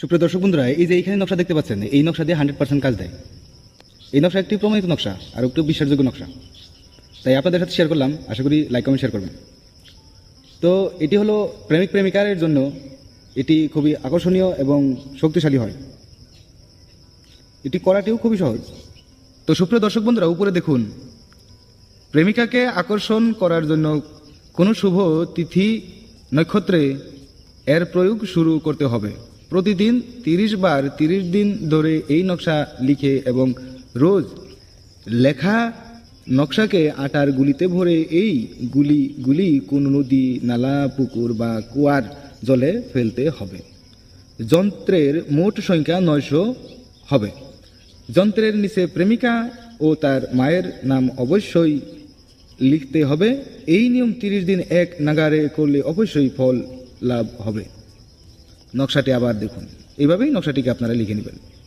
সুপ্রিয় দর্শক বন্ধুরা, এই যে এইখানে নকশা দেখতে পাচ্ছেন, এই নকশা দিয়ে হান্ড্রেড পার্সেন্ট কাজ দেয়। এই নকশা একটি প্রমাণিত নকশা আর একটু বিশ্বাসযোগ্য নকশা। তাই আপনাদের সাথে শেয়ার করলাম, আশা করি লাইক কমেন্ট শেয়ার করবেন। তো এটি হলো প্রেমিক, প্রেমিকার জন্য এটি খুবই আকর্ষণীয় এবং শক্তিশালী হয়। এটি করাটিও খুবই সহজ। তো সুপ্রিয় দর্শক বন্ধুরা, উপরে দেখুন। প্রেমিকাকে আকর্ষণ করার জন্য কোনো শুভ তিথি নক্ষত্রে এর প্রয়োগ শুরু করতে হবে। প্রতিদিন তিরিশ বার তিরিশ দিন ধরে এই নকশা লিখে এবং রোজ লেখা নকশাকে আটার গুলিতে ভরে এই গুলি গুলি কোনো নদী, নালা, পুকুর বা কুয়ার জলে ফেলতে হবে। যন্ত্রের মোট সংখ্যা নয়শো হবে। যন্ত্রের নিচে প্রেমিকা ও তার মায়ের নাম অবশ্যই লিখতে হবে। এই নিয়ম তিরিশ দিন এক নাগারে করলে অবশ্যই ফল লাভ হবে। নকশাটি আবার দেখুন। এইভাবেই নকশাটিকে আপনারা লিখে নেবেন।